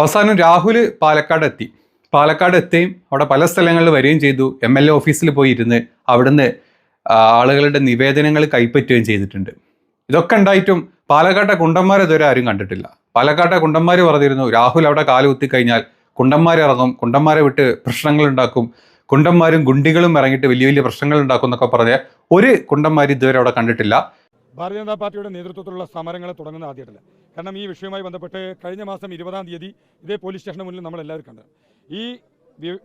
അവസാനം രാഹുൽ പാലക്കാട് എത്തി. പാലക്കാട് എത്തുകയും അവിടെ പല സ്ഥലങ്ങളിൽ വരികയും ചെയ്തു. എം എൽ എ ഓഫീസിൽ പോയി ഇരുന്ന് അവിടുന്ന് ആളുകളുടെ നിവേദനങ്ങൾ കൈപ്പറ്റുകയും ചെയ്തിട്ടുണ്ട്. ഇതൊക്കെ ഉണ്ടായിട്ടും പാലക്കാട്ടെ കുണ്ടന്മാരെ ഇതുവരെ ആരും കണ്ടിട്ടില്ല. പാലക്കാട്ടെ കുണ്ടന്മാർ പറഞ്ഞിരുന്നു രാഹുൽ അവിടെ കാൽ കഴിഞ്ഞാൽ കുണ്ടന്മാർ ഇറങ്ങും കുണ്ടന്മാരെ വിട്ട് പ്രശ്നങ്ങൾ ഉണ്ടാക്കും കുണ്ടന്മാരും ഗുണ്ടികളും ഇറങ്ങിയിട്ട് വലിയ വലിയ പ്രശ്നങ്ങൾ ഉണ്ടാക്കും എന്നൊക്കെ പറഞ്ഞ് ഒരു കുണ്ടന്മാർ ഇതുവരെ അവിടെ കണ്ടിട്ടില്ല. ഭാരതീയ ജനതാ പാർട്ടിയുടെ നേതൃത്വത്തിലുള്ള സമരങ്ങൾ തുടങ്ങുന്ന ആദ്യമായിട്ടല്ല. കാരണം ഈ വിഷയവുമായി ബന്ധപ്പെട്ട് കഴിഞ്ഞ മാസം ഇരുപതാം തീയതി ഇതേ പോലീസ് സ്റ്റേഷന് മുന്നിൽ നമ്മൾ എല്ലാവരും കണ്ടത് ഈ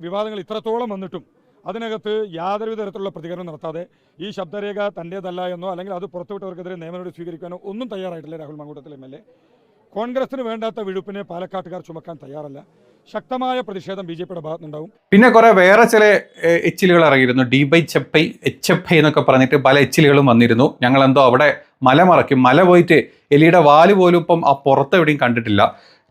വിവാദങ്ങൾ ഇത്രത്തോളം വന്നിട്ടും അതിനകത്ത് യാതൊരുവിധ തരത്തിലുള്ള പ്രതികരണം നടത്താതെ ഈ ശബ്ദരേഖ തന്റേതല്ല എന്നോ അല്ലെങ്കിൽ അത് പുറത്തുവിട്ടവർക്കെതിരെ നിയമനടപടി സ്വീകരിക്കാനോ ഒന്നും തയ്യാറായിട്ടില്ല Rahul Mamkootathil M L A. കോൺഗ്രസിന് വേണ്ടാത്ത വിഴുപ്പിനെ പാലക്കാട്ടുകാർ ചുമക്കാൻ തയ്യാറല്ല. ശക്തമായ പ്രതിഷേധം ബി ജെ പിയുടെ ഭാഗത്തുനിന്നുണ്ടാവും. പിന്നെ കുറെ വേറെ ചില എച്ചിലുകൾ ഇറങ്ങിയിരുന്നു. ഡി ബൈ ചെപ്പൈ എച്ച് എഫ് ഐ എന്നൊക്കെ പറഞ്ഞിട്ട് പല എച്ചിലുകളും വന്നിരുന്നു. ഞങ്ങൾ എന്തോ അവിടെ മല മറയ്ക്കും മല പോയിട്ട് എലിയുടെ വാൽ പോലും ഇപ്പം ആ പുറത്ത് എവിടെയും കണ്ടിട്ടില്ല.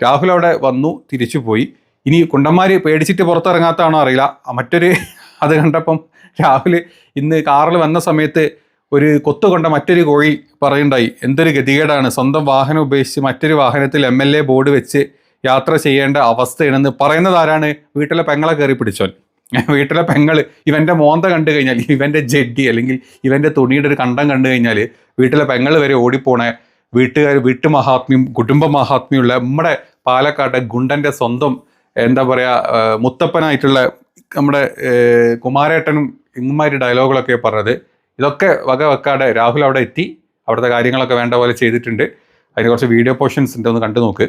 രാഹുൽ അവിടെ വന്നു തിരിച്ചു പോയി. ഇനി കുണ്ടന്മാര് പേടിച്ചിട്ട് പുറത്തിറങ്ങാത്താണോ അറിയില്ല. മറ്റൊരു അത് കണ്ടപ്പം രാഹുൽ ഇന്ന് കാറിൽ വന്ന സമയത്ത് ഒരു കൊത്തുകൊണ്ട മറ്റൊരു കോഴി പറയുണ്ടായി. എന്തൊരു ഗതികേടാണ്. സ്വന്തം വാഹനം ഉപേക്ഷിച്ച് മറ്റൊരു വാഹനത്തിൽ എം എൽ എ ബോർഡ് വെച്ച് യാത്ര ചെയ്യേണ്ട അവസ്ഥയാണെന്ന് പറയുന്നത് ആരാണ്? വീട്ടിലെ പെങ്ങളെ കയറി പിടിച്ചോൻ വീട്ടിലെ പെങ്ങൾ ഇവന്റെ മോന്ത കണ്ടു കഴിഞ്ഞാൽ ഇവന്റെ ജഡ്ഡി അല്ലെങ്കിൽ ഇവന്റെ തുണിയുടെ ഒരു കണ്ടം കണ്ടു കഴിഞ്ഞാൽ വീട്ടിലെ പെങ്ങൾ വരെ ഓടിപ്പോണേ വീട്ടുകാർ വീട്ടു മഹാത്മ്യം കുടുംബ മഹാത്മ്യമുള്ള നമ്മുടെ പാലക്കാട്ടെ ഗുണ്ടന്റെ സ്വന്തം എന്താ പറയുക മുത്തപ്പനായിട്ടുള്ള നമ്മുടെ കുമാരേട്ടനും ഇങ്ങുമാരി ഡയലോഗുകളൊക്കെ പറഞ്ഞത്. ഇതൊക്കെ വക വെക്കാതെ രാഹുൽ അവിടെ എത്തി. അവിടുത്തെ കാര്യങ്ങളൊക്കെ വേണ്ട പോലെ ചെയ്തിട്ടുണ്ട്. അതിന് കുറച്ച് വീഡിയോ പോർഷൻസ് ഉണ്ട് ഒന്ന് കണ്ടു നോക്ക്.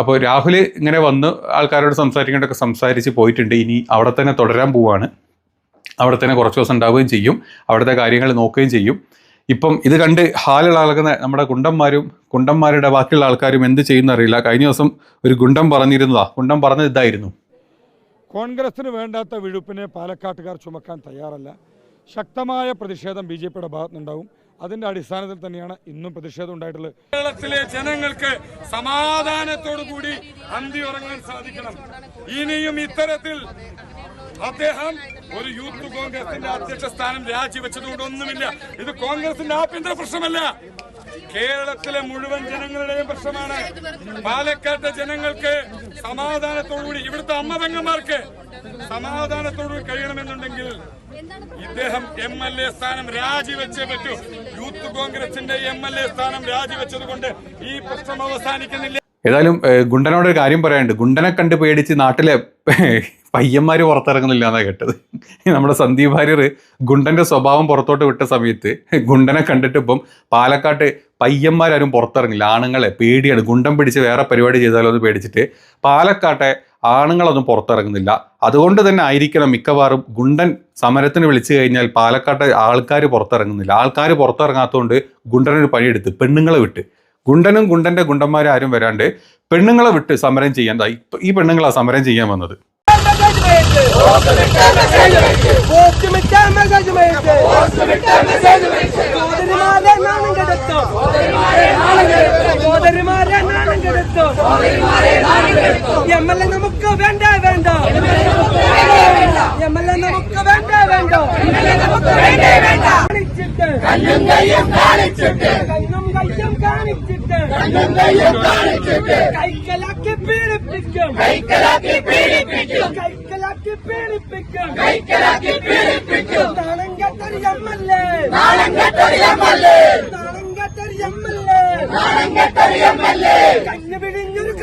അപ്പോൾ രാഹുൽ ഇങ്ങനെ വന്ന് ആൾക്കാരോട് സംസാരിക്കേണ്ടതൊക്കെ സംസാരിച്ച് പോയിട്ടുണ്ട്. ഇനി അവിടെ തന്നെ തുടരാൻ പോവാണ്. അവിടെ തന്നെ കുറച്ച് ദിവസം ഉണ്ടാവുകയും ചെയ്യും. അവിടുത്തെ കാര്യങ്ങൾ നോക്കുകയും ചെയ്യും. ഇപ്പം ഇത് കണ്ട് ഹാലിളകുന്ന നമ്മുടെ ഗുണ്ടന്മാരും ഗുണ്ടന്മാരുടെ ബാക്കിയുള്ള ആൾക്കാരും എന്ത് ചെയ്യുന്ന അറിയില്ല. കഴിഞ്ഞ ദിവസം ഒരു ഗുണ്ടം പറഞ്ഞിരുന്നതാ. ഗുണ്ടം പറഞ്ഞത് ഇതായിരുന്നു. കോൺഗ്രസിന് വേണ്ടാത്ത വിഴുപ്പിനെ പാലക്കാട്ടുകാർ ചുമക്കാൻ തയ്യാറല്ല. ശക്തമായ പ്രതിഷേധം ബി ജെ പിയുടെ ഭാഗത്തുനിന്നുണ്ടാവും. അതിന്റെ അടിസ്ഥാനത്തിൽ തന്നെയാണ് ഇന്നും പ്രതിഷേധം ഉണ്ടായിട്ടുള്ളത്. കേരളത്തിലെ ജനങ്ങൾക്ക് സമാധാനത്തോടു കൂടി അന്തി ഉറങ്ങാൻ സാധിക്കണം. ഇനിയും ഇത്തരത്തിൽ അദ്ദേഹം ഒരു യൂത്ത് കോൺഗ്രസിന്റെ അധ്യക്ഷ സ്ഥാനം രാജിവെച്ചതുകൊണ്ട് ഒന്നുമില്ല. ഇത് കോൺഗ്രസിന്റെ ആഭ്യന്തര പ്രശ്നമല്ല. കേരളത്തിലെ മുഴുവൻ ജനങ്ങളുടെയും പ്രശ്നമാണ്. പാലക്കാട്ടെ ജനങ്ങൾക്ക് സമാധാനത്തോടുകൂടി ഇവിടുത്തെ അമ്മതങ്ങന്മാർക്ക് സമാധാനത്തോടുകൂടി കഴിയണമെന്നുണ്ടെങ്കിൽ ഇദ്ദേഹം എം എൽ എ സ്ഥാനം രാജിവെച്ചേ പറ്റൂ. യൂത്ത് കോൺഗ്രസിന്റെ എം എൽ എ സ്ഥാനം രാജിവെച്ചത് കൊണ്ട് ഈ പ്രശ്നം അവസാനിക്കുന്നില്ല. ഏതായാലും ഗുണ്ടനോട് ഒരു കാര്യം പറയാനുണ്ട്. ഗുണ്ടനെ കണ്ട് പേടിച്ച് നാട്ടിലെ പയ്യന്മാർ പുറത്തിറങ്ങുന്നില്ല എന്നാണ് കേട്ടത്. നമ്മുടെ സന്ദീപ് ഭാര്യർ ഗുണ്ടന്റെ സ്വഭാവം പുറത്തോട്ട് വിട്ട സമയത്ത് ഗുണ്ടനെ കണ്ടിട്ട് ഇപ്പം പാലക്കാട്ട് പയ്യന്മാരും പുറത്തിറങ്ങില്ല. ആണുങ്ങളെ പേടിയാണ്. ഗുണ്ടൻ പിടിച്ച് വേറെ പരിപാടി ചെയ്താലോ എന്ന് പേടിച്ചിട്ട് പാലക്കാട്ടെ ആണുങ്ങളൊന്നും പുറത്തിറങ്ങുന്നില്ല. അതുകൊണ്ട് തന്നെ ആയിരിക്കണം മിക്കവാറും ഗുണ്ടൻ സമരത്തിന് വിളിച്ചു കഴിഞ്ഞാൽ പാലക്കാട്ടെ ആൾക്കാർ പുറത്തിറങ്ങുന്നില്ല. ആൾക്കാർ പുറത്തിറങ്ങാത്തതുകൊണ്ട് ഗുണ്ടനൊരു പണിയെടുത്ത് പെണ്ണുങ്ങളെ വിട്ട്. ഗുണ്ടനും ഗുണ്ടന്റെ ഗുണ്ടന്മാരും ആരും വരാണ്ട് പെണ്ണുങ്ങളെ വിട്ട് സമരം ചെയ്യാൻ ഈ പെണ്ണുങ്ങളാണ് സമരം ചെയ്യാൻ വന്നത്. സോദരിമാരെ നാണം കെടുത്തോ സോദരിമാരെ നാണം കെടുത്തോ. എം എൽ എ നമുക്ക് വേണ്ട വേണ്ട? എം എൽ എ വേണ്ട വേണ്ട? കാണിച്ചിട്ട് കണ്ണും കയ്യും കാണിച്ചിട്ട് കയ്യും കാണിച്ചിട്ട് കൈക്കലാക്കി പീഡിപ്പിക്കും കൈക്കലാക്കി പീഡിപ്പിക്കും കൈക്കലാക്കി പീഡിപ്പിക്കും കൈക്കലാക്കി പീഡിപ്പിക്കും നാണം കെട്ടൊരു എം എൽ എ നാണം കെട്ടൊരു എം എൽ എ നാണം കെട്ടൊരു എം എൽ എ നാണം കെട്ടൊരു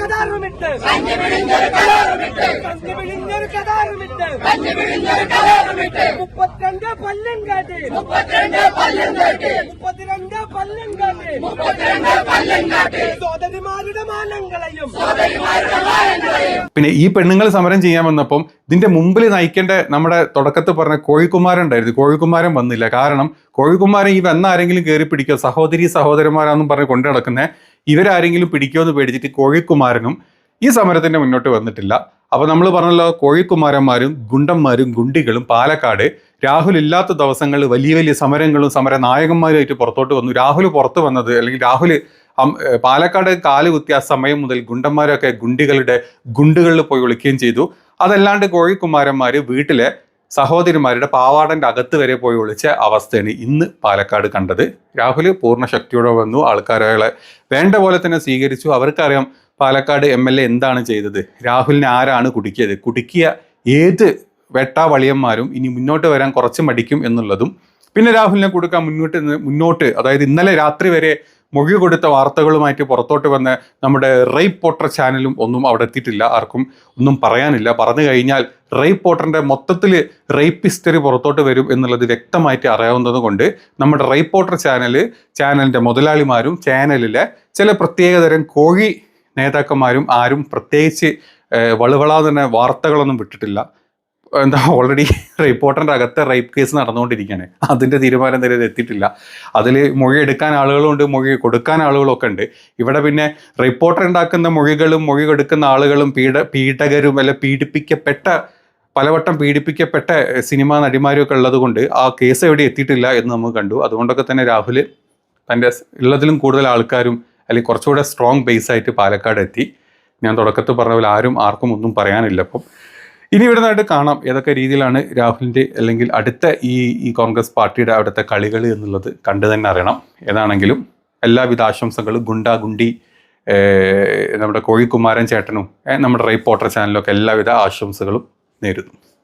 എം എൽ എ കണ്ണു പിഴിഞ്ഞൊരു കഥാറുമിട്ട് കഞ്ഞി പിഴിഞ്ഞൊരു കഥാറുമിട്ട് കഞ്ഞി പിഴിഞ്ഞൊരു കഥാറുമിട്ട് കഞ്ഞി പിഴിഞ്ഞൊരു കഥാറുമിട്ട് മുപ്പത്തിരണ്ട് പല്ലം കാട്ടി മുപ്പത്തിരണ്ട് പല്ലം കാട്ടി മുപ്പത്തിരണ്ട് പല്ലം കാട്ടി മുപ്പത്തിരണ്ട് പല്ലം കാട്ടി സോദരിമാരുടെ മാനങ്ങളെയും. പിന്നെ ഈ പെണ്ണുങ്ങൾ സമരം ചെയ്യാൻ വന്നപ്പം ഇതിന്റെ മുമ്പിൽ നയിക്കേണ്ട നമ്മുടെ തുടക്കത്തിൽ പറഞ്ഞ കോഴിക്കുമാരൻ ഉണ്ടായിരുന്നു കോഴിക്കുമാരൻ വന്നില്ല. കാരണം കോഴിക്കുമാരൻ ഈ വന്ന ആരെങ്കിലും കയറി പിടിക്കുക സഹോദരി സഹോദരന്മാരാന്നും പറഞ്ഞ് കൊണ്ടു നടക്കുന്നത് ഇവരാരെങ്കിലും പിടിക്കുമോ എന്ന് പേടിച്ചിട്ട് കോഴിക്കുമാരനും ഈ സമരത്തിന്റെ മുന്നോട്ട് വന്നിട്ടില്ല. അപ്പൊ നമ്മൾ പറഞ്ഞല്ലോ കോഴിക്കുമാരന്മാരും ഗുണ്ടന്മാരും ഗുണ്ടികളും പാലക്കാട് രാഹുൽ ഇല്ലാത്ത ദിവസങ്ങളിൽ വലിയ വലിയ സമരങ്ങളും സമര നായകന്മാരുമായിട്ട് പുറത്തോട്ട് വന്നു. രാഹുൽ പുറത്തു വന്നത് അല്ലെങ്കിൽ രാഹുൽ പാലക്കാട് കാൽ കുത്തിയ ആ സമയം മുതൽ ഗുണ്ടന്മാരൊക്കെ ഗുണ്ടികളുടെ ഗുണ്ടുകളിൽ പോയി ഒളിക്കുകയും ചെയ്തു. അതല്ലാണ്ട് കോഴിക്കുമാരന്മാർ വീട്ടിലെ സഹോദരിമാരുടെ പാവാടന്റെ അകത്ത് വരെ പോയി ഒളിച്ച അവസ്ഥയാണ് ഇന്ന് പാലക്കാട് കണ്ടത്. രാഹുൽ പൂർണ ശക്തിയോടെ വന്നു. ആൾക്കാരെ വേണ്ട പോലെ തന്നെ സ്വീകരിച്ചു. അവർക്കറിയാം പാലക്കാട് എം എൽ എ എന്താണ് ചെയ്തത്. രാഹുലിനെ ആരാണ് കുടുക്കിയത്? കുടുക്കിയ ഏത് വെട്ടാവളിയന്മാരും ഇനി മുന്നോട്ട് വരാൻ കുറച്ച് മടിക്കും എന്നുള്ളതും. പിന്നെ രാഹുലിനെ കൊടുക്കാൻ മുന്നോട്ട് മുന്നോട്ട് അതായത് ഇന്നലെ രാത്രി വരെ മൊഴി കൊടുത്ത വാർത്തകളുമായിട്ട് പുറത്തോട്ട് വന്ന നമ്മുടെ റേ പോട്ടർ ചാനലും ഒന്നും അവിടെ എത്തിയിട്ടില്ല. ആർക്കും ഒന്നും പറയാനില്ല. പറഞ്ഞു കഴിഞ്ഞാൽ റേ പോട്ടറിന്റെ മൊത്തത്തിൽ റേപ്പിസ്റ്ററി പുറത്തോട്ട് വരും എന്നുള്ളത് വ്യക്തമായിട്ട് അറിയാവുന്നത് കൊണ്ട് നമ്മുടെ റേ പോട്ടർ ചാനൽ ചാനലിന്റെ മുതലാളിമാരും ചാനലിലെ ചില പ്രത്യേകതരം കോഴി നേതാക്കന്മാരും ആരും പ്രത്യേകിച്ച് വളവളാതെ തന്നെ വാർത്തകളൊന്നും വിട്ടിട്ടില്ല. എന്താ ഓൾറെഡി റിപ്പോർട്ടറിന്റെ അകത്തെ റേപ്പ് കേസ് നടന്നുകൊണ്ടിരിക്കുകയാണ്. അതിന്റെ തീരുമാനം നിലയിൽ എത്തിയിട്ടില്ല. അതിൽ മൊഴി എടുക്കാൻ ആളുകളുണ്ട് മൊഴി കൊടുക്കാൻ ആളുകളൊക്കെ ഉണ്ട്. ഇവിടെ പിന്നെ റിപ്പോർട്ടർ ഉണ്ടാക്കുന്ന മൊഴികളും മൊഴി കൊടുക്കുന്ന ആളുകളും പീഡ പീഡകരും അല്ലെ പീഡിപ്പിക്കപ്പെട്ട പലവട്ടം പീഡിപ്പിക്കപ്പെട്ട സിനിമാ നടിമാരും ഒക്കെ ഉള്ളത് കൊണ്ട് ആ കേസ് എവിടെ എത്തിയിട്ടില്ല എന്ന് നമ്മൾ കണ്ടു. അതുകൊണ്ടൊക്കെ തന്നെ രാഹുൽ തന്റെ ഉള്ളതിലും കൂടുതൽ ആൾക്കാരും അല്ലെങ്കിൽ കുറച്ചുകൂടെ സ്ട്രോങ് ബേസ് ആയിട്ട് പാലക്കാട് എത്തി. ഞാൻ തുടക്കത്തിൽ പറഞ്ഞ പോലെ ആരും ആർക്കും ഒന്നും പറയാനില്ല അപ്പം ഇനി ഇവിടുന്നായിട്ട് കാണാം ഏതൊക്കെ രീതിയിലാണ് രാഹുലിന്റെ അല്ലെങ്കിൽ അടുത്ത ഈ ഈ കോൺഗ്രസ് പാർട്ടിയുടെ അവിടുത്തെ കളികൾ എന്നുള്ളത് കണ്ടു തന്നെ അറിയണം. ഏതാണെങ്കിലും എല്ലാവിധ ആശംസകളും ഗുണ്ടാ ഗുണ്ടി നമ്മുടെ കോഴിക്കുമാരൻ ചേട്ടനും നമ്മുടെ റൈപ്പോട്ടർ ചാനലൊക്കെ എല്ലാവിധ ആശംസകളും നേരുന്നു.